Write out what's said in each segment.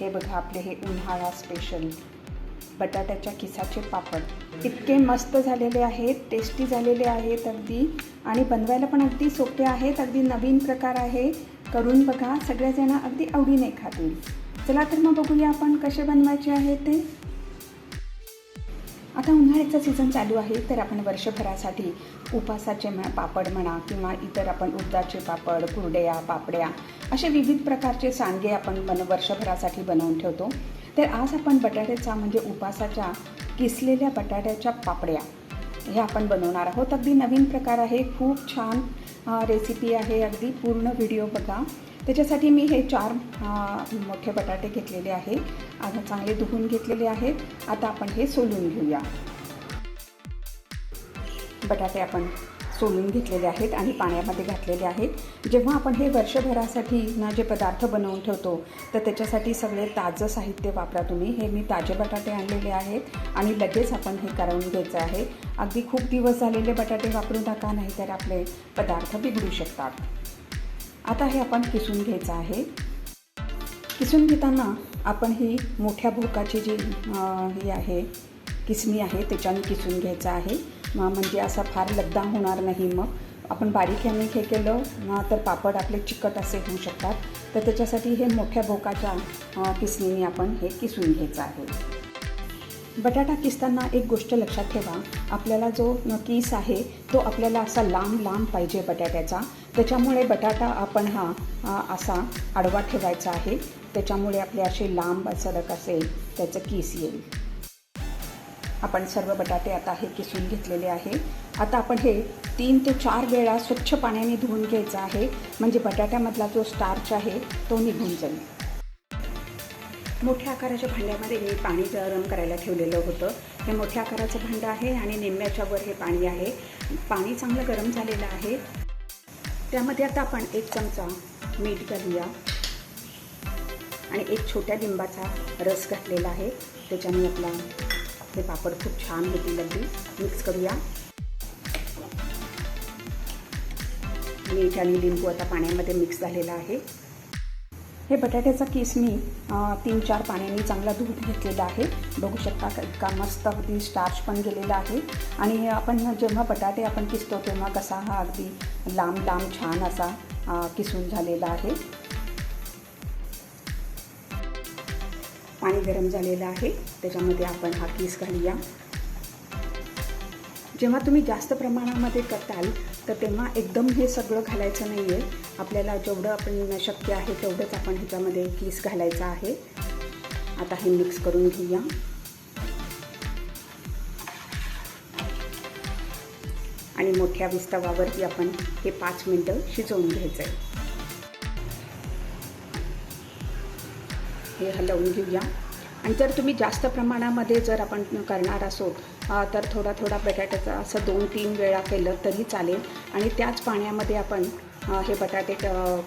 हे बघा आपले हे उन्हाळा स्पेशल बटाट्याच्या किसाचे पापड. इतके मस्त झालेले आहेत टेस्टी झालेले आहेत अगदी. आणि बनवायला पण अगदी सोपे आहेत अगदी नवीन प्रकार आहे. करून बघा सगळेजण अगदी आवडीने खातील. चला तर मग बघूया आपण कसे बनवायचे आहे ते. आता उन्हाळ्याचा सीझन चालू आहे तर आपण वर्षभरासाठी उपासाचे म्हणा पापड म्हणा किंवा इतर आपण उडदाचे पापड कुरड्या पापड्या असे विविध प्रकारचे सांडगे आपण बन वर्षभरासाठी बनवून ठेवतो. तर आज आपण बटाट्याचा म्हणजे उपासाच्या किसलेल्या बटाट्याच्या पापड्या हे आपण बनवणार आहोत. अगदी नवीन प्रकार आहे खूप छान. रेसिपी आहे अगदी पूर्ण व्हिडिओ बघा. त्याच्यासाठी मी हे चार मोठे बटाटे घेतलेले आहे आता चांगले धुवून घेतलेले आहेत. आता आपण हे सोलून घेऊया. बटाटे आपण सोलून घेतलेले आहेत आणि पाण्यामध्ये घातलेले आहेत. जेव्हा आपण हे वर्षभरासाठी ना जे पदार्थ बनवून ठेवतो तर त्याच्यासाठी सगळे ताजं साहित्य वापरा तुम्ही. हे मी ताजे बटाटे आणलेले आहेत आणि लगेच आपण हे करून घ्यायचं आहे. अगदी खूप दिवस झालेले बटाटे वापरून टाका नाहीतर आपले पदार्थ बिघडू शकतात. आता हे आपण किसून घ्यायचं आहे. किसून घेताना आपण ही मोठ्या भोकाची जी ही आहे किसमी आहे त्याच्याने किसून घ्यायचं आहे. म्हणजे असा फार लगदा होणार नाही मग. आपण बारीक हे केलं ना तर पापड आपले चिकट असे होऊ शकतात. तर त्याच्यासाठी हे मोठ्या भोकाच्या किसणीने आपण हे किसून घ्यायचं आहे. बटाटा किसताना एक गोष्ट लक्षात ठेवा. आपल्याला जो किस आहे तो आपल्याला असा लांब लांब पाहिजे बटाट्याचा. त्याच्यामुळे बटाटा आपण हा असा आडवा ठेवायचा आहे. त्याच्यामुळे आपले असे लांब सडक असेल त्याचं किस येईल. आपण सर्व बटाटे आता हे किसून घेतलेले आहे. आता आपण हे तीन ते चार वेळा स्वच्छ पाण्याने धुवून घ्यायचं आहे. म्हणजे बटाट्यामधला जो स्टार्च आहे तो निघून जाईल. मोठ्या आकाराच्या भांड्यामध्ये मी पाणी गरम करायला ठेवलेलं होतं. हे मोठ्या आकाराचं भांडं आहे आणि निम्म्याच्या वर हे पाणी आहे. पाणी चांगलं गरम झालेलं आहे. त्यामध्ये आता आपण एक चमचा मीठ घालूया. आणि एक छोट्या लिंबाचा रस घातलेला आहे. त्याच्याने आपला हे पापड खूप छान होतील अगदी. मिक्स करूया. मीठ आणि लिंबू आता पाण्यामध्ये मिक्स झालेला आहे. हे बटाट्याचा केस मी तीन चार पाण्याने चांगला धुवून घेतलेला आहे. बघू शकता का- इतका मस्त अगदी स्टार्च पण गेलेला आहे. आणि आपण जेव्हा बटाटे आपण किसतो तेव्हा कसा हा अगदी लांब लांब छान असा किसून झालेला आहे. पाणी गरम झालेलं आहे. त्याच्यामध्ये आपण हा केस घालूया. जेव्हा तुम्ही जास्त प्रमाणामध्ये करताल तर तेव्हा एकदम हे सगळं घालायचं नाही आहे आपल्याला जेवढं आपण शक्य आहे तेवढंच आपण ह्याच्यामध्ये केस घालायचा आहे. आता हे मिक्स करून घेऊया. आणि मोठ्या विस्तवावरती आपण हे पाच मिनटं शिजवून घ्यायचं आहे हे हलवून घेऊया. आणि जर तुम्ही जास्त प्रमाणामध्ये जर आपण करणार असो तर थोडा थोडा बटाट्याचा असं दोन तीन वेळा केलं तरी चालेल. आणि त्याच पाण्यामध्ये आपण हे बटाटे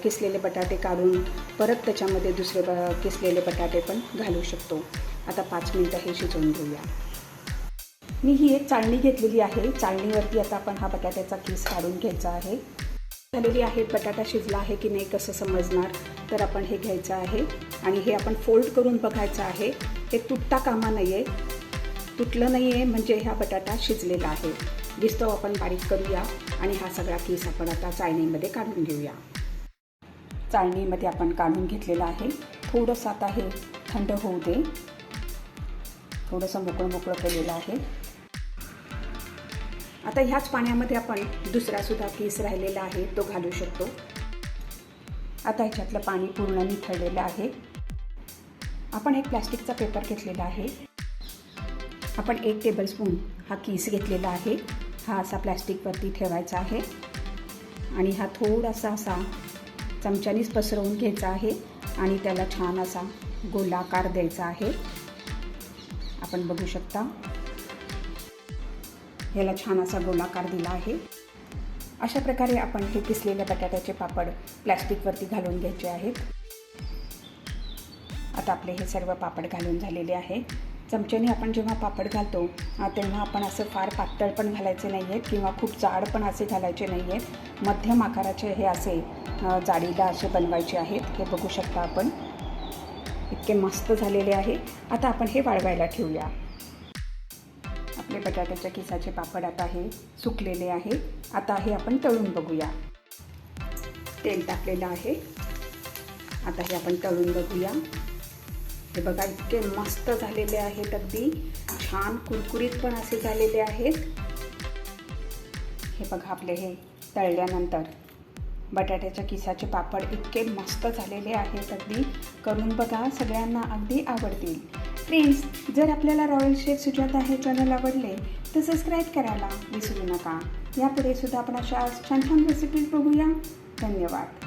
किसलेले बटाटे काढून परत त्याच्यामध्ये दुसरे ब किसलेले बटाटे पण घालू शकतो. आता पाच मिनटं हे शिजवून घेऊया. मी ही एक चाळणी घेतलेली आहे. चाळणीवरती आता आपण हा बटाट्याचा किस काढून घ्यायचा आहे. झालेली आहे बटाटा शिजला आहे की नाही कसं समजणार तर आपण हे घ्यायचं आहे. आणि हे आपण फोल्ड करून बघायचं आहे हे तुटता कामा नाही आहे तुटलं नाही आहे म्हणजे हा बटाटा शिजलेला आहे. दिसतो आपण बारीक करूया आणि हा सगळा केस आपण आता चाळणीमध्ये काढून घेऊया. चाळणीमध्ये आपण काढून घेतलेला आहे. थोडंसं आता हे थंड होऊ दे. थोडंसं मोकळं मोकळं केलेलं आहे. आता ह्याच पाण्यामध्ये आपण दुसरासुद्धा केस राहिलेला आहे तो घालू शकतो. आता ह्याच्यातलं पाणी पूर्ण निथळलेलं आहे. आपण एक प्लॅस्टिकचा पेपर घेतलेला आहे. आपण एक टेबलस्पून हा कीस घेतलेला आहे. हा असा प्लॅस्टिकवरती ठेवायचा आहे. आणि हा थोडासा असा चमच्यानीच पसरवून घ्यायचा आहे. आणि त्याला छान असा गोलाकार द्यायचा आहे. आपण बघू शकता. याला छान असा गोलाकार दिला आहे. अशा प्रकारे आपण हे किसलेल्या बटाट्याचे पापड प्लॅस्टिकवरती घालून घ्यायचे आहेत. आता आपले हे सर्व पापड घालून झालेले आहे. चमच्याने आपण जेव्हा पापड घालतो तेव्हा आपण असं फार पातळ पण घालायचे नाही आहेत किंवा खूप जाड पण असे घालायचे नाही आहेत मध्यम आकाराचे हे असे जाडीला असे बनवायचे आहेत. हे बघू शकता आपण. इतके मस्त झालेले आहे. आता आपण हे वाळवायला ठेवूया. आपले बटाट्याच्या किसाचे पापड आता हे सुकलेले आहे. आता हे आपण तळून बघूया. तेल टाकलेलं आहे. आता हे आपण तळून बघूया. हे बघा इतके मस्त झालेले आहेत अगदी छान कुरकुरीत पण असे झालेले आहेत. हे बघा आपले हे तळल्यानंतर. बटाट्याच्या किसाचे पापड इतके मस्त झालेले आहेत अगदी करून बघा सगळ्यांना अगदी आवडतील. फ्रेंड्स जर आपल्याला रॉयल शेफ सुजाता हे चॅनल आवडले तर सबस्क्राईब करायला विसरू नका. यापुढे सुद्धा आपण अशा छान छान रेसिपीज बघूया. धन्यवाद.